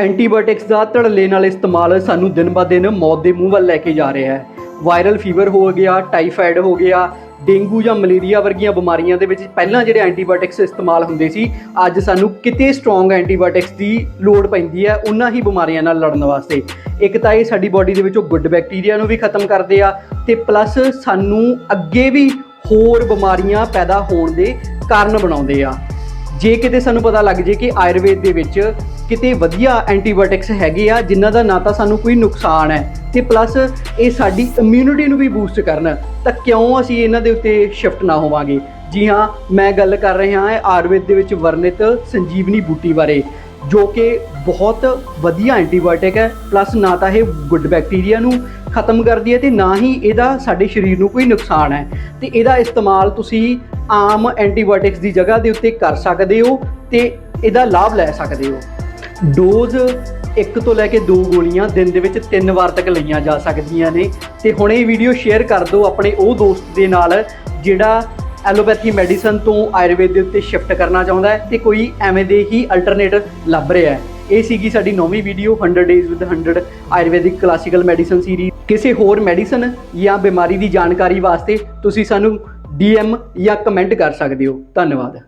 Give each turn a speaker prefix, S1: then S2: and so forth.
S1: Antibiotics ਦਾ ਧੜੱਲੇ ਨਾਲ ਇਸਤੇਮਾਲ ਸਾਨੂੰ ਦਿਨ ਬਾ ਦਿਨ ਮੌਤ ਦੇ ਮੂੰਹ ਵੱਲ ਲੈ ਕੇ ਜਾ ਰਿਹਾ ਹੈ। ਵਾਇਰਲ ਫੀਵਰ ਹੋ ਗਿਆ ਟਾਈਫਾਇਡ ਹੋ ਗਿਆ, ਡੇਂਗੂ ਜਾਂ ਮਲੇਰੀਆ ਵਰਗੀਆਂ ਬਿਮਾਰੀਆਂ ਦੇ ਵਿੱਚ ਪਹਿਲਾਂ ਜਿਹੜੇ ਐਂਟੀਬਾਇਓਟਿਕਸ ਇਸਤੇਮਾਲ ਹੁੰਦੇ ਸੀ, ਅੱਜ ਸਾਨੂੰ ਕਿਤੇ ਸਟਰੋਂਗ ਐਂਟੀਬਾਇਓਟਿਕਸ ਦੀ ਲੋੜ ਪੈਂਦੀ ਹੈ, ਉਹਨਾਂ ਹੀ ਬਿਮਾਰੀਆਂ ਨਾਲ ਲੜਨ ਵਾਸਤੇ। ਇੱਕ ਤਾਂ ਇਹ ਸਾਡੀ ਬਾਡੀ ਦੇ ਵਿੱਚੋਂ ਗੁੱਡ ਬੈਕਟੀਰੀਆ ਨੂੰ ਵੀ ਖਤਮ ਕਰਦੇ ਆ ਤੇ ਪਲੱਸ ਸਾਨੂੰ ਅੱਗੇ ਵੀ ਹੋਰ ਬਿਮਾਰੀਆਂ ਪੈਦਾ ਹੋਣ ਦੇ ਕਾਰਨ ਬਣਾਉਂਦੇ ਆ। ਜੇ ਕਿਤੇ ਸਾਨੂੰ ਪਤਾ ਲੱਗ ਜੇ ਕਿ ਆਯੁਰਵੇਦ ਦੇ ਵਿੱਚ ਕਿਤੇ ਵਧੀਆ ਐਂਟੀਬਾਇਓਟਿਕਸ ਹੈਗੇ ਆ, ਜਿਨ੍ਹਾਂ ਦਾ ਨਾ ਤਾਂ ਸਾਨੂੰ ਕੋਈ ਨੁਕਸਾਨ ਹੈ। ਤੇ ਪਲੱਸ ਇਹ ਸਾਡੀ ਇਮਿਊਨਿਟੀ ਨੂੰ ਵੀ ਬੂਸਟ ਕਰਨ, ਤਾਂ ਕਿਉਂ ਅਸੀਂ ਇਹਨਾਂ ਦੇ ਉੱਤੇ ਸ਼ਿਫਟ ਨਾ ਹੋਵਾਂਗੇ? ਜੀ ਹਾਂ, ਮੈਂ ਗੱਲ ਕਰ ਰਿਹਾ ਹਾਂ ਆਯੁਰਵੇਦ ਦੇ ਵਿੱਚ ਵਰਣਿਤ ਸੰਜੀਵਨੀ ਬੂਟੀ ਬਾਰੇ, ਜੋ ਕਿ ਬਹੁਤ ਵਧੀਆ ਐਂਟੀਬਾਇਓਟਿਕ ਹੈ ਪਲੱਸ ਨਾ ਤਾਂ ਇਹ ਗੁੱਡ ਬੈਕਟੀਰੀਆ ਨੂੰ ਖਤਮ ਕਰਦੀ ਹੈ ਤੇ ਨਾ ਹੀ ਇਹਦਾ ਸਾਡੇ ਸਰੀਰ ਨੂੰ ਕੋਈ ਨੁਕਸਾਨ ਹੈ। ਤੇ ਇਹਦਾ ਇਸਤੇਮਾਲ ਤੁਸੀਂ ਆਮ ਐਂਟੀਬਾਇਓਟਿਕਸ ਦੀ ਜਗ੍ਹਾ ਦੇ ਉੱਤੇ ਕਰ ਸਕਦੇ ਹੋ ਤੇ ਇਹਦਾ ਲਾਭ ਲੈ ਸਕਦੇ ਹੋ। ਡੋਜ਼ ਇੱਕ ਤੋਂ ਲੈ ਕੇ ਦੋ ਗੋਲੀਆਂ ਦਿਨ ਦੇ ਵਿੱਚ ਤਿੰਨ ਵਾਰ ਤੱਕ ਲਈਆਂ ਜਾ ਸਕਦੀਆਂ ਨੇ। ਤੇ ਹੁਣ ਇਹ ਵੀਡੀਓ ਸ਼ੇਅਰ ਕਰ ਦਿਓ ਆਪਣੇ ਉਹ ਦੋਸਤ ਦੇ ਨਾਲ, ਜਿਹੜਾ ਐਲੋਪੈਥੀ ਮੈਡੀਸਨ ਤੋਂ ਆਯੁਰਵੇਦ ਦੇ ਉੱਤੇ ਸ਼ਿਫਟ ਕਰਨਾ ਚਾਹੁੰਦਾ ਹੈ ਤੇ ਕੋਈ ਐਵੇਂ ਦੇ ਹੀ ਅਲਟਰਨੇਟ ਲੱਭ ਰਿਹਾ ਹੈ। ਇਹ ਸੀਗੀ ਸਾਡੀ ਨੌਵੀਂ video 100 days with 100 Ayurvedic classical medicine series ਕਿਸੇ ਹੋਰ ਮੈਡੀਸਨ ਜਾਂ ਬਿਮਾਰੀ ਦੀ ਜਾਣਕਾਰੀ ਵਾਸਤੇ ਤੁਸੀਂ ਸਾਨੂੰ ਡੀਐਮ ਜਾਂ ਕਮੈਂਟ ਕਰ ਸਕਦੇ ਹੋ। ਧੰਨਵਾਦ।